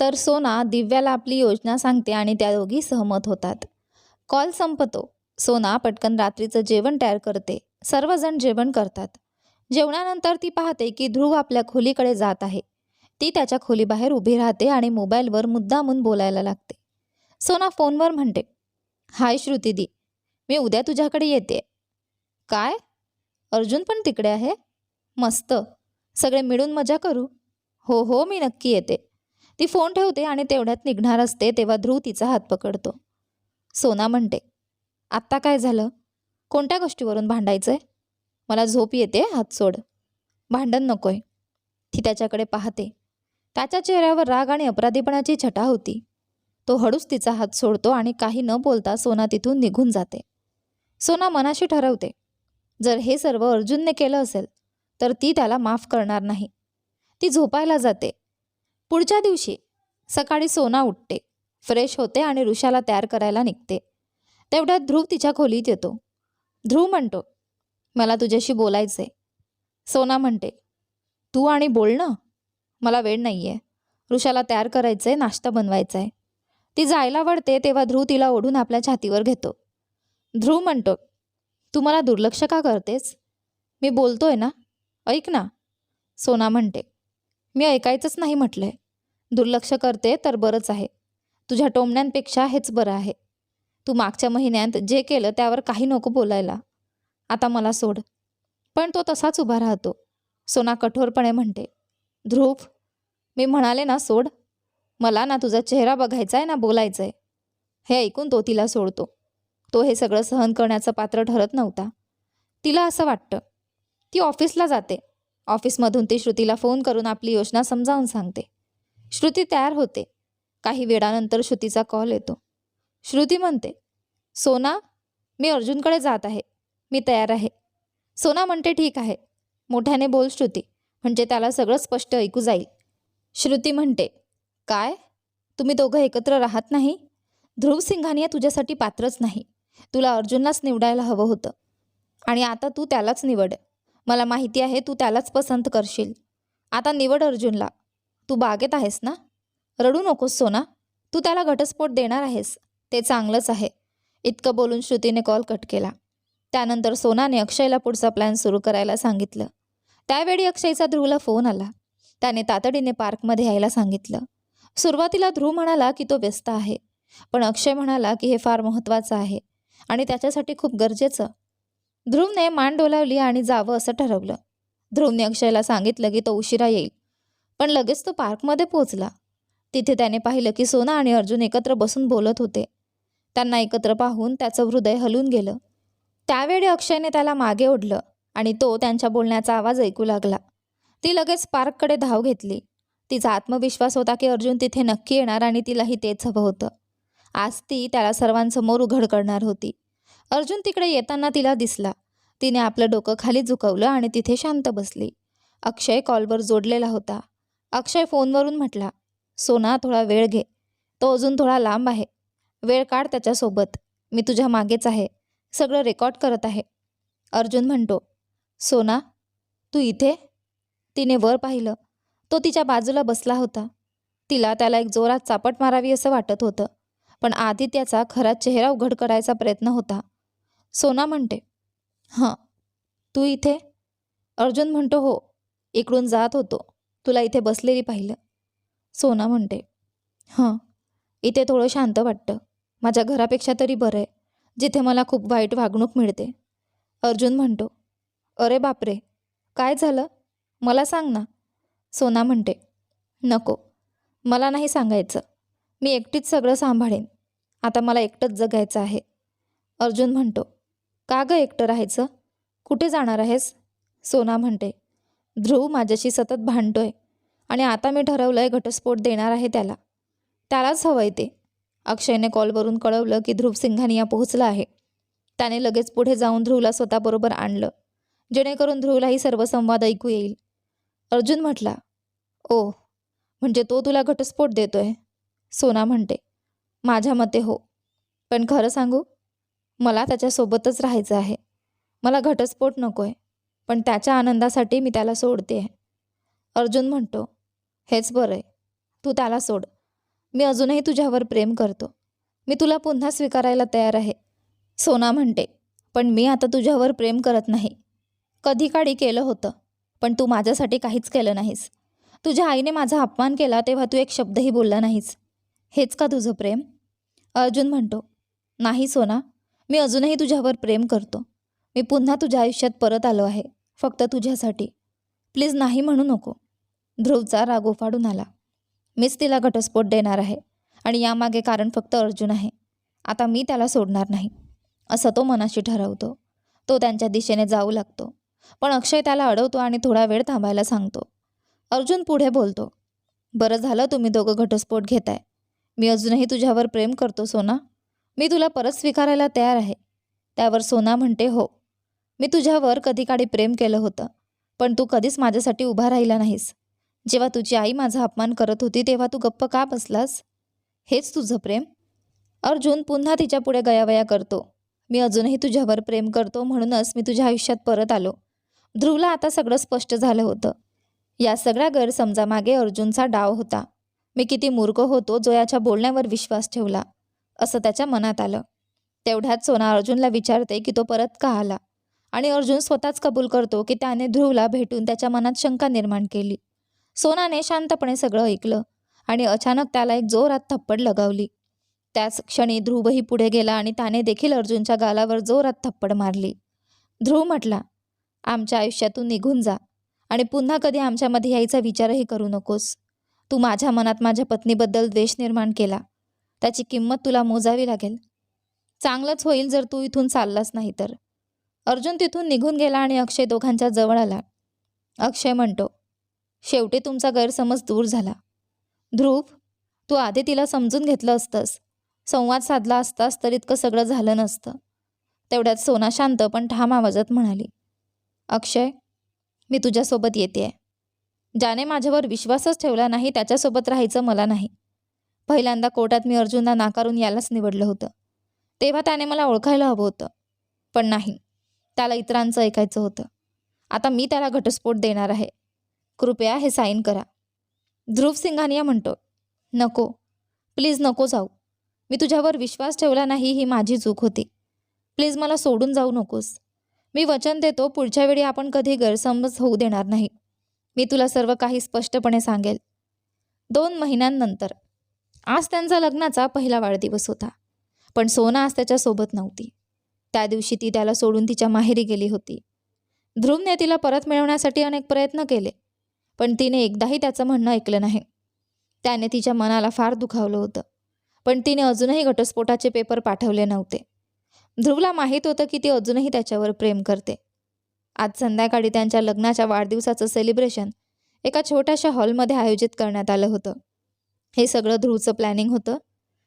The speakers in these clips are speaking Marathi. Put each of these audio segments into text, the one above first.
तर सोना दिव्याला आपली योजना सांगते आणि त्या दोघी सहमत होतात. कॉल संपतो. सोना पटकन रात्रीचं जेवण तयार करते. सर्वजण जेवण करतात. जेवणानंतर ती पाहते की ध्रुव आपल्या खोलीकडे जात आहे. ती त्याच्या खोलीबाहेर उभी राहते आणि मोबाईलवर मुद्दामून बोलायला लागते. सोना फोनवर म्हणते हाय श्रुतीदी मी उद्या तुझ्याकडे येते. काय? अर्जुन पण तिकडे आहे? मस्त. सगळे मिळून मजा करू. हो हो मी नक्की येते. ती फोन ठेवते आणि तेवढ्यात निघणार असते तेव्हा ध्रुव तिचा हात पकडतो. सोना म्हणते आत्ता काय झालं? कोणत्या गोष्टीवरून भांडायचं आहे मला झोप येते हात सोड. भांडण नकोय. ती त्याच्याकडे पाहते. त्याच्या चेहऱ्यावर राग आणि अपराधीपणाची छटा होती. तो हळूच तिचा हात सोडतो आणि काही न बोलता सोना तिथून निघून जाते. सोना मनाशी ठरवते जर हे सर्व अर्जुनने केलं असेल तर ती त्याला माफ करणार नाही. ती झोपायला जाते. पुढच्या दिवशी सकाळी सोना उठते फ्रेश होते आणि ऋषाला तयार करायला निघते. तेवढ्यात ध्रुव तिच्या खोलीत येतो. ध्रुव म्हणतो मला तुझ्याशी बोलायचं आहे सोना म्हणते तू आणि बोलणं मला वेळ नाही आहे ऋषाला तयार करायचं आहे नाश्ता बनवायचा आहे ती जायला वळते तेव्हा ध्रुव तिला ओढून आपल्या छातीवर घेतो. ध्रुव म्हणतो तू मला दुर्लक्ष का करतेस? मी बोलतोय ना ऐक ना. सोना म्हणते मी ऐकायचंच नाही म्हटलंय. दुर्लक्ष करते तर बरंच आहे. तुझ्या टोमण्यांपेक्षा हेच बरं आहे. तू मागच्या महिन्यात जे केलं त्यावर काही नको बोलायला. आता मला सोड. पण तो तसाच उभा राहतो. सोना कठोरपणे म्हणते. ध्रुव मी म्हणाले ना सोड. मला ना तुझा चेहरा बघायचा आहे ना बोलायचं आहे हे ऐकून तो तिला सोडतो. तो हे सगळं सहन करण्याचं पात्र ठरत नव्हता. तिला असं वाटतं. ती ऑफिसला जाते. ऑफिसमधून ती श्रुतीला फोन करून आपली योजना समजावून सांगते. श्रुती तयार होते. काही वेळानंतर श्रुतीचा कॉल येतो. श्रुती म्हणते सोना मी अर्जुनकडे जात आहे. मी तयार आहे. सोना म्हणते ठीक आहे. मोठ्याने बोल श्रुती. म्हणजे त्याला सगळं स्पष्ट ऐकू जाईल. श्रुती म्हणते काय? तुम्ही दोघं एकत्र राहत नाही? ध्रुव सिंघानिया तुझ्यासाठी पात्रच नाही. तुला अर्जुनलाच निवडायला हवं होतं. आणि आता तू त्यालाच निवड. मला माहिती आहे तू त्यालाच पसंत करशील. आता निवड अर्जुनला. तू बागेत आहेस ना? रडू नकोस सोना. तू त्याला घटस्फोट देणार आहेस. ते चांगलंच आहे. इतकं बोलून श्रुतीने कॉल कट केला. त्यानंतर सोनाने अक्षयला पुढचा प्लॅन सुरू करायला सांगितलं. त्यावेळी अक्षयचा ध्रुवला फोन आला. त्याने तातडीने पार्कमध्ये यायला सांगितलं. सुरुवातीला ध्रुव म्हणाला की तो व्यस्त आहे. पण अक्षय म्हणाला की हे फार महत्त्वाचं आहे. आणि त्याच्यासाठी खूप गरजेचं. ध्रुवने मान डोलावली आणि जावं असं ठरवलं. ध्रुवने अक्षयला सांगितलं की तो उशिरा येईल. पण लगेच तो पार्कमध्ये पोहोचला. तिथे त्याने पाहिलं की सोना आणि अर्जुन एकत्र बसून बोलत होते. त्यांना एकत्र पाहून त्याचं हृदय हलून गेलं. त्यावेळी अक्षयने त्याला मागे ओढलं आणि तो त्यांच्या बोलण्याचा आवाज ऐकू लागला. ती लगेच पार्ककडे धाव घेतली. तिचा आत्मविश्वास होता की अर्जुन तिथे नक्की येणार आणि तिलाही तेच हवं होतं. आज ती त्याला सर्वांसमोर उघड करणार होती. अर्जुन तिकडे येताना तिला दिसला. तिने आपलं डोकं खाली झुकवलं आणि तिथे शांत बसली. अक्षय कॉलवर जोडलेला होता. अक्षय फोनवरून म्हटला सोना थोडा वेळ घे. तो अजून थोडा लांब आहे. वेळ काढ त्याच्यासोबत. मी तुझ्या मागेच आहे. सगळं रेकॉर्ड करत आहे. अर्जुन म्हणतो सोना तू इथे? तिने वर पाहिलं. तो तिच्या बाजूला बसला होता. तिला त्याला एक जोरात चापट मारावी असं वाटत होतं पण आधी त्याचा खरा चेहरा उघड करायचा प्रयत्न होता. सोना म्हणते. हां तू इथे? अर्जुन म्हणतो हो इकडून जात होतो. तुला इथे बसलेली पाहिलं. सोना म्हणते हां इथे थोडं शांत वाटतं. माझ्या घरापेक्षा तरी बरं आहे जिथे मला खूप वाईट वागणूक मिळते. अर्जुन म्हणतो अरे बापरे काय झालं? मला सांग ना. सोना म्हणते नको मला नाही सांगायचं. मी एकटीच सगळं सांभाळेन. आता मला एकटंच जगायचं आहे. अर्जुन म्हणतो का गं एकटं राहायचं? कुठे जाणार आहेस? सोना म्हणते. ध्रुव माझ्याशी सतत भांडतोय आणि आता मी ठरवलं आहे घटस्फोट देणार आहे त्याला. त्यालाच हवं आहे ते. अक्षयने कॉलवरून कळवलं की ध्रुव सिंघानिया पोहोचला आहे. त्याने लगेच पुढे जाऊन ध्रुवला स्वतःबरोबर आणलं जेणेकरून ध्रुवलाही सर्व संवाद ऐकू येईल. अर्जुन म्हटला ओ म्हणजे तो तुला घटस्फोट देतोय? सोना म्हणते माझ्या मते हो. पण खरं सांगू मला त्याच्यासोबतच राहायचं आहे. मला घटस्फोट नको आहे पण त्याच्या आनंदासाठी मी त्याला सोडते. आहे अर्जुन म्हणतो हेच बरं आहे. तू त्याला सोड. मी अजूनही तुझ्यावर प्रेम करतो. मी तुला पुन्हा स्वीकारायला तयार आहे. सोना म्हणते पण मी आता तुझ्यावर प्रेम करत नाही. कधी काळी केलं होतं पण तू माझ्यासाठी काहीच केलं नाहीस. तुझ्या आईने माझा अपमान केला तेव्हा तू एक शब्दही बोलला नाहीस. हेच का तुझं प्रेम? अर्जुन म्हणतो नाही सोना. मी अजूनही तुझ्यावर प्रेम करतो. मी पुन्हा तुझ्या आयुष्यात परत आलो आहे. फक्त तुझ्यासाठी. प्लीज नाही म्हणू नको. ध्रुवचा राग उफाडून आला. मीच तिला घटस्फोट देणार आहे आणि यामागे कारण फक्त अर्जुन आहे. आता मी त्याला सोडणार नाही. असं तो मनाशी ठरवतो. तो त्यांच्या दिशेने जाऊ लागतो. पण अक्षय त्याला अडवतो आणि थोडा वेळ थांबायला सांगतो. अर्जुन पुढे बोलतो. बरं झालं तुम्ही दोघं घटस्फोट घेताय. मी अजूनही तुझ्यावर प्रेम करतो सोना. मी तुला परत स्वीकारायला तयार आहे. त्यावर सोना म्हणते हो. मी तुझ्यावर कधी काळी प्रेम केलं होतं पण तू कधीच माझ्यासाठी उभा राहिला नाहीस. जेव्हा तुझी आई माझा अपमान करत होती तेव्हा तू गप्प का बसलास? हेच तुझं प्रेम? अर्जुन पुन्हा तिच्या पुढे गयावया करतो. मी अजूनही तुझ्यावर प्रेम करतो म्हणूनच मी तुझ्या आयुष्यात परत आलो. ध्रुवला आता सगळं स्पष्ट झालं होतं. या सगळ्या गैरसमजामागे अर्जुनचा डाव होता. मी किती मूर्ख होतो जो याच्या बोलण्यावर विश्वास ठेवला. असं त्याच्या मनात आलं. तेवढ्यात सोना अर्जुनला विचारते की तो परत का आला? आणि अर्जुन स्वतःच कबूल करतो की त्याने ध्रुवला भेटून त्याच्या मनात शंका निर्माण केली. सोनाने शांतपणे सगळं ऐकलं आणि अचानक त्याला एक जोरात थप्पड लगावली. त्याच क्षणी ध्रुवही पुढे गेला आणि त्याने देखील अर्जुनच्या गालावर जोरात थप्पड मारली. ध्रुव म्हटला आमच्या आयुष्यातून निघून जा आणि पुन्हा कधी आमच्यामध्ये यायचा विचारही करू नकोस. तू माझ्या मनात माझ्या पत्नीबद्दल द्वेष निर्माण केला. त्याची किंमत तुला मोजावी लागेल. चांगलंच होईल जर तू इथून चाललास नाही तर. अर्जुन तिथून निघून गेला आणि अक्षय दोघांच्या जवळ आला. अक्षय म्हणतो शेवटी तुमचा गैरसमज दूर झाला. ध्रुव तू आधी तिला समजून घेतलं असतंस. संवाद साधला असतास तर इतकं सगळं झालं नसतं. तेवढ्यात सोना शांत पण ठाम आवाजात म्हणाली अक्षय मी तुझ्यासोबत येते आहे ज्याने माझ्यावर विश्वासच ठेवला नाही त्याच्यासोबत राहायचं मला नाही. पहिल्यांदा कोर्टात मी अर्जुनला नाकारून यालाच निवडलं होतं. तेव्हा त्याने मला ओळखायला हवं होतं. पण नाही. त्याला इतरांचं ऐकायचं होतं. आता मी त्याला घटस्फोट देणार आहे. कृपया हे साईन करा. ध्रुव सिंघानिया म्हणतो नको. प्लीज नको जाऊ. मी तुझ्यावर विश्वास ठेवला नाही ही माझी चूक होती. प्लीज मला सोडून जाऊ नकोस. मी वचन देतो पुढच्या वेळी आपण कधी गैरसमज होऊ देणार नाही. मी तुला सर्व काही स्पष्टपणे सांगेल. दोन महिन्यांनंतर आज त्यांचा लग्नाचा पहिला वाढदिवस होता. पण सोना आज त्याच्यासोबत नव्हती. त्या दिवशी ती त्याला सोडून तिच्या माहेरी गेली होती. ध्रुवने तिला परत मिळवण्यासाठी अनेक प्रयत्न केले पण तिने एकदाही त्याचं म्हणणं ऐकलं नाही. त्याने तिच्या मनाला फार दुखावलं होतं पण तिने अजूनही घटस्फोटाचे पेपर पाठवले नव्हते. ध्रुवला माहीत होतं की ती अजूनही त्याच्यावर प्रेम करते. आज संध्याकाळी त्यांच्या लग्नाच्या वाढदिवसाचं सेलिब्रेशन एका छोट्याशा हॉलमध्ये आयोजित करण्यात आलं होतं. हे सगळं ध्रुवचं प्लॅनिंग होतं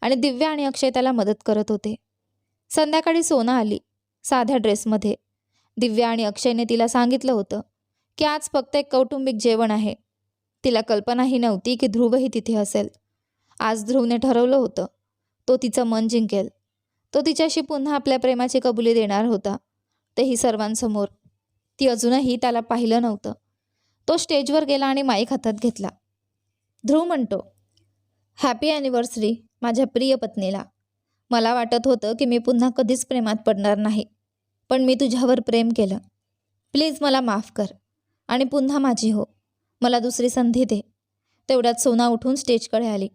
आणि दिव्या आणि अक्षय त्याला मदत करत होते. संध्याकाळी सोना आली साध्या ड्रेसमध्ये दिव्या आणि अक्षयने तिला सांगितलं होतं की आज फक्त एक कौटुंबिक जेवण आहे. तिला कल्पनाही नव्हती की ध्रुवही तिथे असेल. आज ध्रुवने ठरवलं होतं तो तिचं मन जिंकेल. तो तिच्याशी पुन्हा आपल्या प्रेमाची कबुली देणार होता. तेही सर्वांसमोर. ती अजूनही त्याला पाहिलं नव्हतं. तो स्टेजवर गेला आणि माईक हातात घेतला. ध्रुव म्हणतो हॅपी ॲनिव्हर्सरी माझ्या प्रिय पत्नीला. मला वाटत होतं की मी पुन्हा कधीच प्रेमात पडणार नाही पण मी तुझ्यावर प्रेम केलं. प्लीज मला माफ कर आणि पुन्हा माझी हो. मला दुसरी संधी दे. तेवढ्यात सोना उठून स्टेजकडे आली.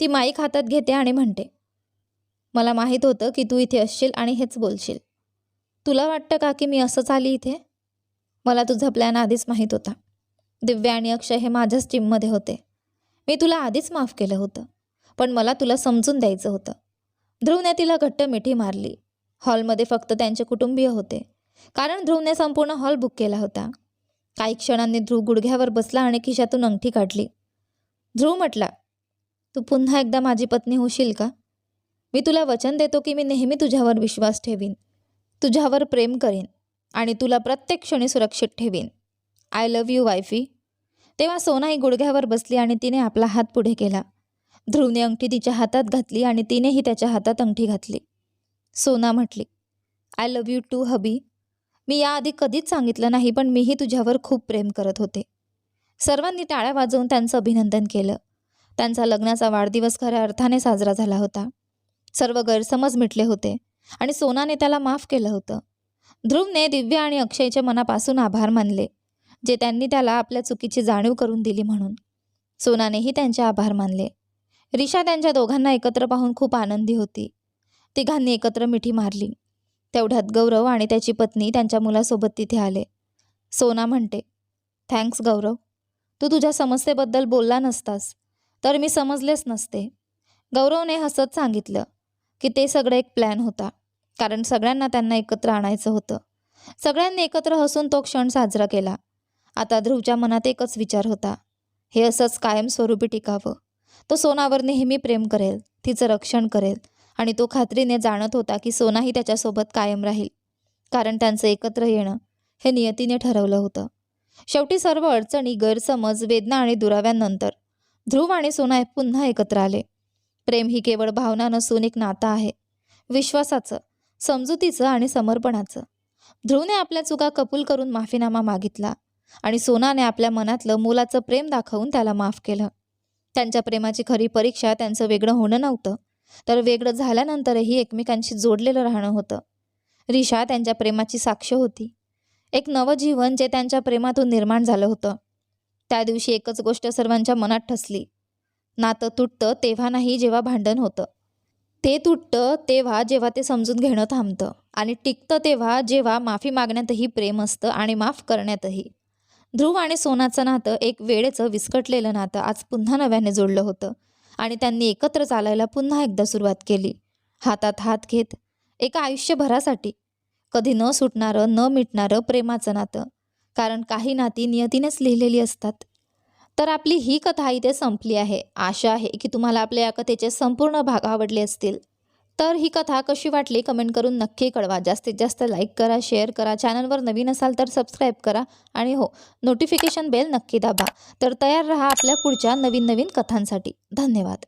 ती माईक हातात घेते आणि म्हणते मला माहीत होतं की तू इथे असशील आणि हेच बोलशील. तुला वाटतं का की मी असंच आली इथे? मला तुझा प्लॅन आधीच माहीत होता. दिव्या आणि अक्षय हे माझ्याच टीममध्ये होते. मी तुला आधीच माफ केलं होतं पण मला तुला समजून द्यायचं होतं. ध्रुवने तिला घट्ट मिठी मारली. हॉलमध्ये फक्त त्यांचे कुटुंबीय होते. कारण ध्रुवने संपूर्ण हॉल बुक केला होता. काही क्षणांनी ध्रुव गुडघ्यावर बसला आणि खिशातून अंगठी काढली. ध्रुव म्हटला तू पुन्हा एकदा माझी पत्नी होशील का? मी तुला वचन देतो की मी नेहमी तुझ्यावर विश्वास ठेवीन. तुझ्यावर प्रेम करीन आणि तुला प्रत्येक क्षणी सुरक्षित ठेवीन. I love you wifey. तेव्हा सोनाई गुडघ्यावर बसली आणि तिने आपला हात पुढे केला. ध्रुवने अंगठी तिच्या हातात घातली आणि तिनेही त्याच्या हातात अंगठी घातली. सोना म्हटली I love you too hubby मी याआधी कधीच सांगितलं नाही पण मीही तुझ्यावर खूप प्रेम करत होते. सर्वांनी टाळ्या वाजवून त्यांचं अभिनंदन केलं. त्यांचा लग्नाचा वाढदिवस खऱ्या अर्थाने साजरा झाला होता. सर्व गैरसमज मिटले होते आणि सोनाने त्याला माफ केलं होतं. ध्रुवने दिव्या आणि अक्षयच्या मनापासून आभार मानले. जे त्यांनी त्याला आपल्या चुकीची जाणीव करून दिली म्हणून. सोनानेही त्यांचे आभार मानले. रिशा त्यांच्या दोघांना एकत्र पाहून खूप आनंदी होती. तिघांनी एकत्र मिठी मारली. तेवढ्यात गौरव आणि त्याची पत्नी त्यांच्या मुलासोबत तिथे आले. सोना म्हणते थँक्स गौरव. तू तुझ्या समस्येबद्दल बोलला नसतास तर मी समजलेच नसते. गौरवने हसत सांगितलं की ते सगळं एक प्लॅन होता कारण सगळ्यांना त्यांना एकत्र आणायचं होतं. सगळ्यांनी एकत्र हसून तो क्षण साजरा केला. आता ध्रुवच्या मनात एकच विचार होता. हे असंच कायमस्वरूपी टिकावं. तो सोनावर नेहमी प्रेम करेल तिचं रक्षण करेल आणि तो खात्रीने जाणत होता की सोनाही त्याच्यासोबत कायम राहील. कारण त्यांचं एकत्र येणं हे नियतीने ठरवलं होतं. शेवटी सर्व अडचणी गैरसमज वेदना आणि दुराव्यांनंतर ध्रुव आणि सोना पुन्हा एकत्र आले. प्रेम ही केवळ भावना नसून एक नातं आहे. विश्वासाचं समजुतीचं आणि समर्पणाचं. ध्रुवने आपल्या चुका कबूल करून माफीनामा मागितला. आणि सोनाने आपल्या मनातलं मुलाचं प्रेम दाखवून त्याला माफ केलं. त्यांच्या प्रेमाची खरी परीक्षा त्यांचं वेगळं होणं नव्हतं. तर वेगळं झाल्यानंतरही एकमेकांशी जोडलेलं राहणं होतं. रिशा त्यांच्या प्रेमाची साक्ष होती. एक नवजीवन जे त्यांच्या प्रेमातून निर्माण झालं होतं. त्या दिवशी एकच गोष्ट सर्वांच्या मनात ठसली. नातं तुटतं तेव्हा नाही जेव्हा भांडण होतं. ते तुटतं तेव्हा जेव्हा ते समजून घेणं थांबतं. आणि टिकतं तेव्हा जेव्हा माफी मागण्यातही प्रेम असतं आणि माफ करण्यातही. ध्रुव आणि सोनाचं नातं एक वेळेचं विस्कटलेलं नातं आज पुन्हा नव्याने जोडलं होतं. आणि त्यांनी एकत्र चालायला पुन्हा एकदा सुरुवात केली. हातात हात घेत एका आयुष्यभरासाठी. कधी न सुटणारं न मिटणारं प्रेमाचं नातं. कारण काही नाती नियतीनेच लिहिलेली असतात. तर आपली ही कथा इथे संपली आहे. आशा आहे की तुम्हाला आपल्या या कथेचे संपूर्ण भाग आवडले असतील. तर ही कथा कशी वाटली कमेंट करून नक्की कळवा. जास्तीत जास्त लाईक करा शेअर करा. चॅनलवर नवीन असाल तर सबस्क्राईब करा आणि हो नोटिफिकेशन बेल नक्की दाबा. तर तयार रहा आपल्या पुढच्या नवीन नवीन कथांसाठी. धन्यवाद.